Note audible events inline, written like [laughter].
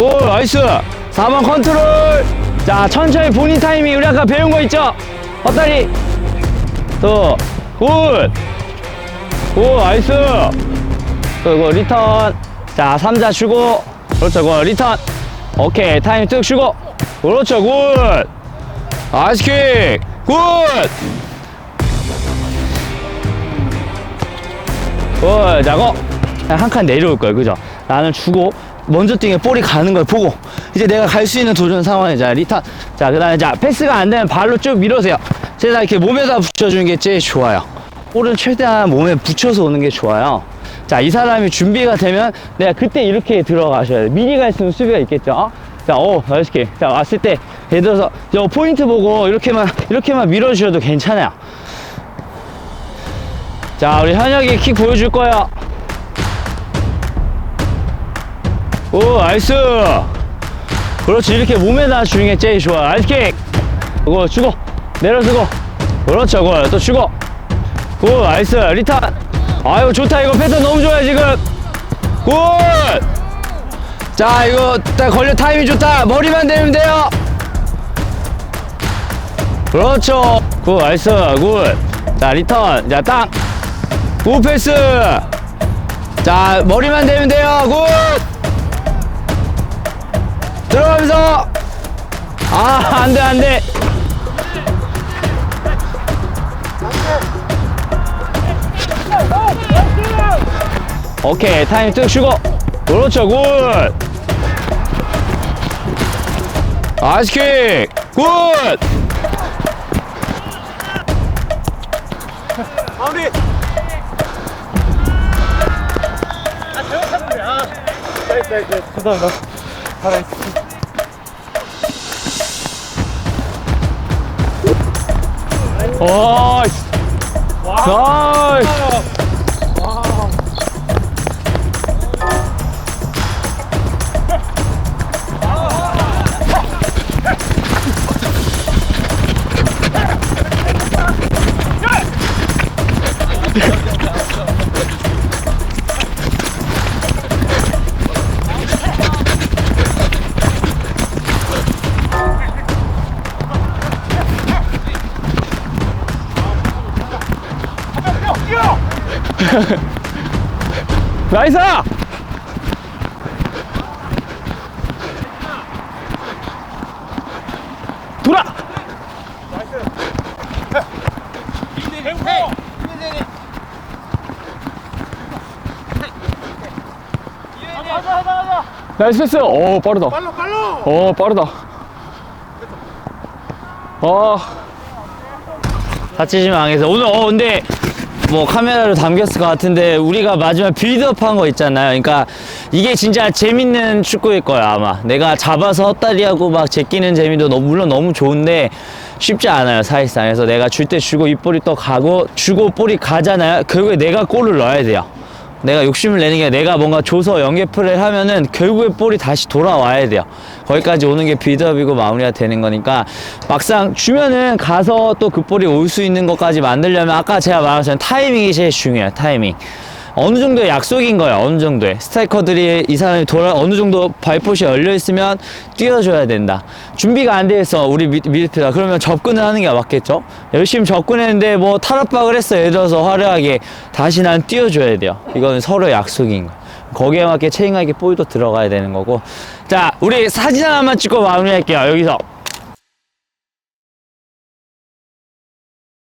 오 나이스. 4번 컨트롤. 자 천천히 본인 타이밍. 우리 아까 배운 거 있죠? 헛다리. 또굿오 나이스. 또 이거 리턴. 자 3자 주고. 그렇죠 굿 리턴. 오케이 타이밍 뚝 주고. 그렇죠 굿. 나이스 킥 굿. 굿. 자고. 한 칸 내려올 거예요. 그죠? 나는 주고 먼저 뛰게 볼이 가는 걸 보고 이제 내가 갈 수 있는 도전 상황이자 리턴 자 그다음에 자 패스가 안 되면 발로 쭉 밀어세요 제가 이렇게 몸에다 붙여주는 게 제일 좋아요 볼은 최대한 몸에 붙여서 오는 게 좋아요 자 이 사람이 준비가 되면 내가 그때 이렇게 들어가셔야 갈수 있는 수비가 있겠죠 자, 오, 킥. 자, 왔을 때, 예를 들어서, 저 포인트 보고, 이렇게만, 이렇게만 밀어주셔도 괜찮아요. 자, 우리 현역이 킥 보여줄 거야. 오, 나이스. 그렇지, 이렇게 몸에다 주는 게 제일 좋아. 나이스 킥. 그거 주고, 내려주고. 그렇죠, 그거 또 주고. 굿, 나이스. 리턴. 아유, 좋다. 이거 패턴 너무 좋아요, 지금. 굿! 자, 이거 딱 걸려 타이밍 좋다. 머리만 대면 돼요. 그렇죠. 굿, 나이스. 굿. 자, 리턴. 자, 땅. 굿 패스. 자, 머리만 대면 돼요. 굿. 들어가면서. 아, 안 돼, 안 돼. 오케이, 타임 뚝 쉬고. 그렇죠, 굿. 아이스 킥. 굿. 마무리. 네, 네, 네. 죄송합니다. 살아있어. 나이스. 나이스. [laughs] 나이스! 돌아! 나이스 패스! 오 빠르다 빨로, 빨로. 어 빠르다 어 다치지 망해서 오늘 어 근데 뭐 카메라로 담겼을 것 같은데 우리가 마지막 빌드업 한 거 있잖아요. 그러니까 이게 진짜 재밌는 축구일 거야 아마. 내가 잡아서 헛다리하고 막 제끼는 재미도 너무 물론 너무 좋은데 쉽지 않아요 사실상. 그래서 내가 줄 때 주고 이 볼이 또 가고 주고 볼이 가잖아요. 결국에 내가 골을 넣어야 돼요 내가 욕심을 내는 게 내가 뭔가 줘서 연계 플레이를 하면은 결국에 볼이 다시 돌아와야 돼요. 거기까지 오는 게 빌드업이고 마무리가 되는 거니까 막상 주면은 가서 또 그 볼이 올 수 있는 것까지 만들려면 아까 제가 말한 것처럼 타이밍이 제일 중요해요. 타이밍. 어느 정도의 약속인 거예요. 어느 정도의 스트라이커들이 이 사람이 돌아 어느 정도 발포시 열려 있으면 뛰어줘야 된다. 준비가 안 돼 있어 우리 미, 미드필더 그러면 접근을 하는 게 맞겠죠. 열심히 접근했는데 뭐 탈압박을 했어. 예를 들어서 화려하게 다시 난 뛰어줘야 돼요. 이건 서로 약속인 거. 거기에 맞게 있게 볼도 들어가야 되는 거고. 자, 우리 사진 하나만 찍고 마무리할게요. 여기서.